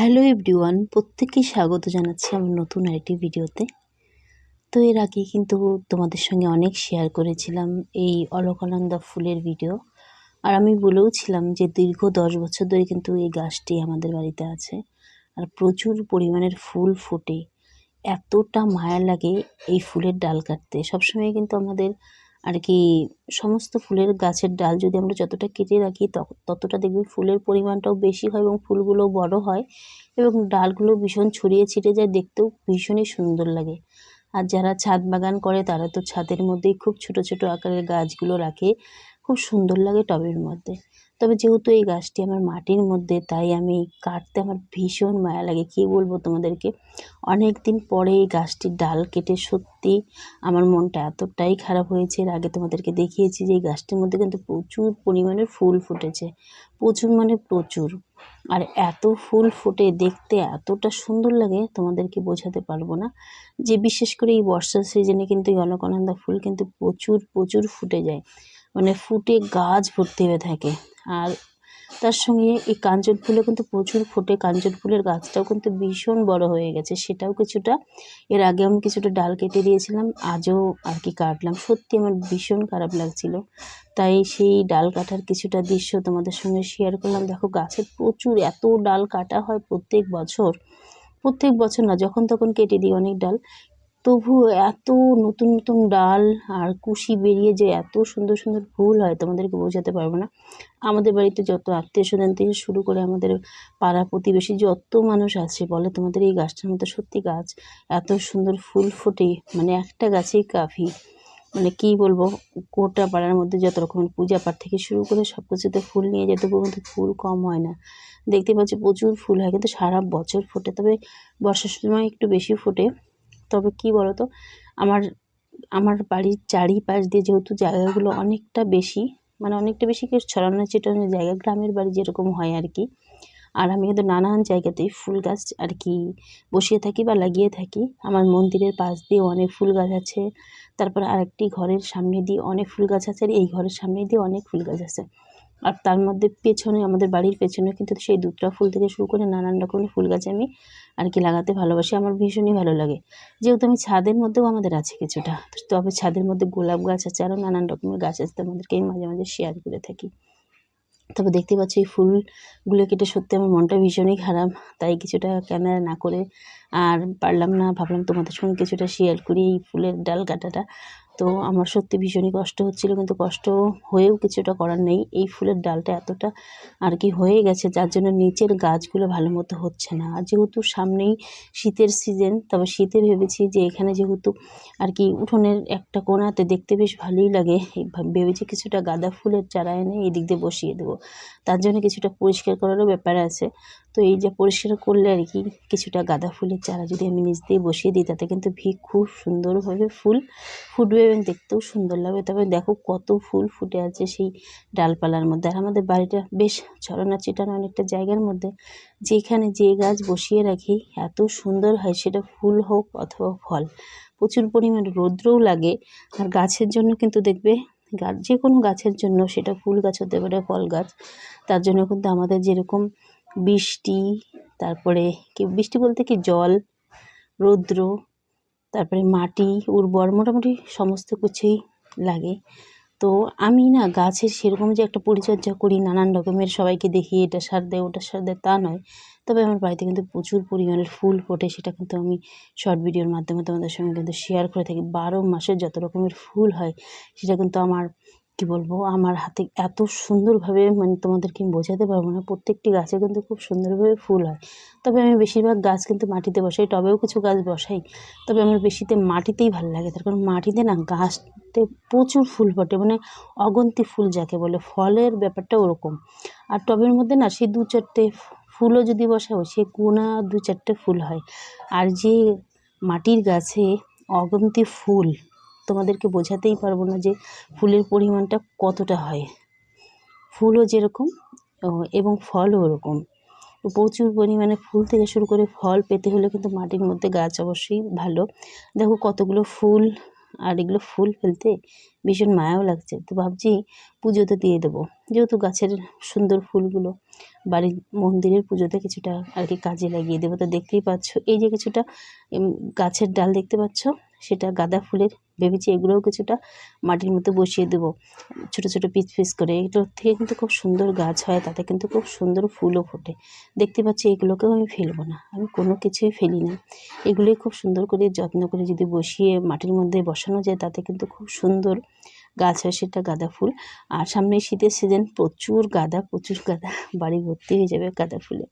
Hello everyone, প্রত্যেককে স্বাগত জানাচ্ছি আমার নতুন আরেকটি ভিডিওতে। তো এর আগে কিন্তু তোমাদের সঙ্গে অনেক শেয়ার করেছিলাম এই অলকানন্দা ফুলের ভিডিও আর আমি বলেও ছিলাম যে দীর্ঘ দশ বছর ধরে কিন্তু এই গাছটি আমাদের বাড়িতে আছে। আর প্রচুর পরিমাণের ফুল ফোটে। এতটা মায়া লাগে এই ফুলের ডাল কাটতে। সবসময় কিন্তু আমাদের আর কি সমস্ত ফুলের গাছের ডাল যদি আমরা যতটা কেটে রাখি ততটা দেখবে ফুলের পরিমাণটাও বেশি হয় এবং ফুলগুলো বড় হয় এবং ডালগুলো ভীষণ ছড়িয়ে ছিটে যায়, দেখতেও ভীষণই সুন্দর লাগে। আর যারা ছাদ বাগান করে, তারা তো ছাদের মধ্যেই খুব ছোট ছোট আকারের গাছগুলো রাখে। খুব সুন্দর লাগে টবের মধ্যে। তবে যেহেতু এই গাছটি আমার মাটির মধ্যে, তাই আমি কাটতে আমার ভীষণ মায়া লাগে। কী বলব তোমাদেরকে? অনেক দিন পরে এই গাছটির ডাল কেটে সত্যি আমার মনটা এতটাই খারাপ হয়েছে। এর আগে তোমাদেরকে দেখিয়েছি যে এই গাছটির মধ্যে কিন্তু প্রচুর পরিমাণে ফুল ফুটেছে। প্রচুর মানে প্রচুর। আর এত ফুল ফুটে দেখতে এতটা সুন্দর লাগে, তোমাদেরকে বোঝাতে পারব না। যে বিশেষ করে এই বর্ষার সিজনে কিন্তু এই অলকানন্দা ফুল কিন্তু প্রচুর প্রচুর ফুটে যায়। মানে ফুটে গাছ ভর্তি হয়ে থাকে। আর তার সঙ্গে এই কাঞ্চন ফুলও কিন্তু প্রচুর ফোটে। কাঞ্চন ফুলের গাছটাও কিন্তু ভীষণ বড় হয়ে গেছে। সেটাও কিছুটা, এর আগে আমি কিছুটা ডাল কেটে দিয়েছিলাম, আজও আর কি কাটলাম। সত্যি আমার ভীষণ খারাপ লাগছিল। তাই সেই ডাল কাটার কিছুটা দৃশ্য তোমাদের সঙ্গে শেয়ার করলাম। দেখো গাছের প্রচুর, এত ডাল কাটা হয় প্রত্যেক বছর। প্রত্যেক বছর না, যখন তখন কেটে দিই অনেক ডাল। তবুও এত নতুন নতুন ডাল আর কুশি বেরিয়ে যে এত সুন্দর সুন্দর ফুল হয়, তোমাদেরকে বোঝাতে পারব না। আমাদের বাড়িতে যত আত্মীয় স্বজন থেকে শুরু করে আমাদের পাড়া প্রতিবেশী যত মানুষ আছে, বলে তোমাদের এই গাছটার মধ্যে সত্যি গাছ, এত সুন্দর ফুল ফোটে মানে একটা গাছেই কাফি। মানে কী বলব, গোটা পাড়ার মধ্যে যত রকমের পূজা পাঠ থেকে শুরু করে সব কিছুতে ফুল নিয়ে যেতে কিন্তু ফুল কম হয় না। দেখতে পাচ্ছি প্রচুর ফুল হয়, কিন্তু সারা বছর ফোটে, তবে বর্ষার সময় একটু বেশি ফোটে। তবে কি বলো তো আমার আমার বাড়ির চারিপাশ দিয়ে যেহেতু জায়গাগুলো অনেকটা বেশি মানে অনেকটা বেশি কেউ ছড়ানো ছিটানো জায়গা, গ্রামের বাড়ি যেরকম হয় আর কি। আর আমি কিন্তু নানান জায়গাতেই ফুল গাছ আর কি বসিয়ে থাকি বা লাগিয়ে থাকি। আমার মন্দিরের পাশ দিয়ে অনেক ফুল গাছ আছে। তারপর আরেকটি ঘরের সামনে দিয়ে অনেক ফুল গাছ আছে আর এই ঘরের সামনে দিয়ে অনেক ফুল গাছ আছে। আর তার মধ্যে পেছনে, আমাদের বাড়ির পেছনে কিন্তু সেই দুধটা ফুল থেকে শুরু করে নানান রকমের ফুল গাছ আমি আর কি লাগাতে ভালোবাসি। আমার ভীষণই ভালো লাগে। যেহেতু আমি ছাদের মধ্যেও আমাদের আছে কিছুটা তবে ছাদের মধ্যে গোলাপ গাছ আছে আরও নানান রকমের গাছ আছে তোমাদেরকে আমি মাঝে মাঝে শেয়ার করে থাকি। তবে দেখতে পাচ্ছি এই ফুলগুলো কেটে সত্যি আমার মনটা ভীষণই খারাপ, তাই কিছুটা ক্যামেরা না করে আর পারলাম না, ভাবলাম তোমাদের সঙ্গে কিছুটা শেয়ার করি এই ফুলের ডাল কাটাটা। তো আমার সত্যি ভীষণই কষ্ট হচ্ছিল, কিন্তু কষ্ট হয়েও কিছুটা করার নেই। এই ফুলের ডালটা এতটা আর কি হয়ে গেছে, যার জন্য নিচের গাছগুলো ভালো মতো হচ্ছে না। আর যেহেতু সামনেই শীতের সিজন তবে শীতে ভেবেছি যে এখানে যেহেতু আর কি উঠোনের একটা কোনাতে দেখতে বেশ ভালোই লাগে ভেবেছি কিছুটা গাঁদা ফুলের চারা এনে এই দিক দিয়ে বসিয়ে দেবো। তার জন্য কিছুটা পরিষ্কার করারও ব্যাপার আছে। তো এই যে পরিষ্কার করলে আর কি কিছুটা গাঁদা ফুলের চারা যদি আমি নিচ দিয়ে বসিয়ে দিই, তাতে কিন্তু ভি খুব সুন্দরভাবে ফুল ফুটবে এবং দেখতেও সুন্দর লাগবে। তবে দেখো কত ফুল ফুটে আছে সেই ডালপালার মধ্যে। আর আমাদের বাড়িটা বেশ ছড়ানো ছিটানো অনেকটা জায়গার মধ্যে। যেখানে যে গাছ বসিয়ে রাখি, এত সুন্দর হয় সেটা ফুল হোক অথবা ফল। প্রচুর পরিমাণ রৌদ্রও লাগে। আর গাছের জন্য কিন্তু দেখবে গাছ যে কোনো গাছের জন্য, সেটা ফুল গাছ হতে পারে, ফল গাছ, তার জন্য কিন্তু আমাদের যেরকম বৃষ্টি, তারপরে কি, বৃষ্টি বলতে কি, জল, রৌদ্র, তারপরে মাটি, উর্বর, মোটামুটি সমস্ত কিছুই লাগে। তো আমি না গাছের সেরকম যে একটা পরিচর্যা করি, নানান রকমের সবাইকে দেখি, এটা সার দেয়, ওটা সার দেয়, তা নয়। তবে আমার বাড়িতে কিন্তু প্রচুর পরিমাণের ফুল ফোটে, সেটা কিন্তু আমি শর্ট ভিডিওর মাধ্যমে তোমাদের সঙ্গে কিন্তু শেয়ার করে থাকি। বারো মাসে যত রকমের ফুল হয়, সেটা কিন্তু আমার কি বলব? আমার হাতে এত সুন্দরভাবে মানে তোমাদেরকে আমি বোঝাতে পারব না। প্রত্যেকটি গাছে কিন্তু খুব সুন্দরভাবে ফুল হয়। তবে আমি বেশিরভাগ গাছ কিন্তু মাটিতে বসাই টবেও কিছু গাছ বসাই। তবে আমার বেশিতে মাটিতেই ভালো লাগে। তার কারণ মাটিতে না গাছতে প্রচুর ফুল ফোটে মানে অগন্তি ফুল যাকে বলে, ফলের ব্যাপারটা ওরকম। আর টবের মধ্যে না সেই দু চারটে ফুলও যদি বসাও, সে কোনা দু চারটে ফুল হয়। আর যে মাটির গাছে অগন্তি ফুল তোমাদেরকে বোঝাতেই পারব না যে ফুলের পরিমাণটা কতটা হয়। ফুলও যেরকম এবং ফলও ওরকম। প্রচুর পরিমাণে ফুল থেকে শুরু করে ফল পেতে হলে কিন্তু মাটির মধ্যে গাছ অবশ্যই ভালো। দেখো কতগুলো ফুল, আর এগুলো ফুল ফেলতে ভীষণ মায়াও লাগছে। তো ভাবছি পুজোতে দিয়ে দেবো। যেহেতু গাছের সুন্দর ফুলগুলো, বাড়ির মন্দিরের পুজোতে কিছুটা আর কি কাজে লাগিয়ে দেবো। তো দেখতেই পাচ্ছ, এই যে কিছুটা গাছের ডাল দেখতে পাচ্ছ, সেটা গাঁদা ফুলের ভেবেছি এগুলোও কিছুটা মাটির মধ্যে বসিয়ে দেবো। ছোট ছোট পিস পিস করে। এগুলোর থেকে কিন্তু খুব সুন্দর গাছ হয়, তাতে কিন্তু খুব সুন্দর ফুলও ফোটে। দেখতে পাচ্ছি এগুলোকেও আমি ফেলব না। আমি কোনো কিছুই ফেলি না। এগুলোই খুব সুন্দর করে যত্ন করে যদি বসিয়ে মাটির মধ্যে বসানো যায়, তাতে কিন্তু খুব সুন্দর গাছ হয় সেটা গাঁদা ফুল। আর সামনে শীতের সিজন প্রচুর গাঁদা প্রচুর গাঁদা বাড়ি ভর্তি হয়ে যাবে গাঁদা ফুলে।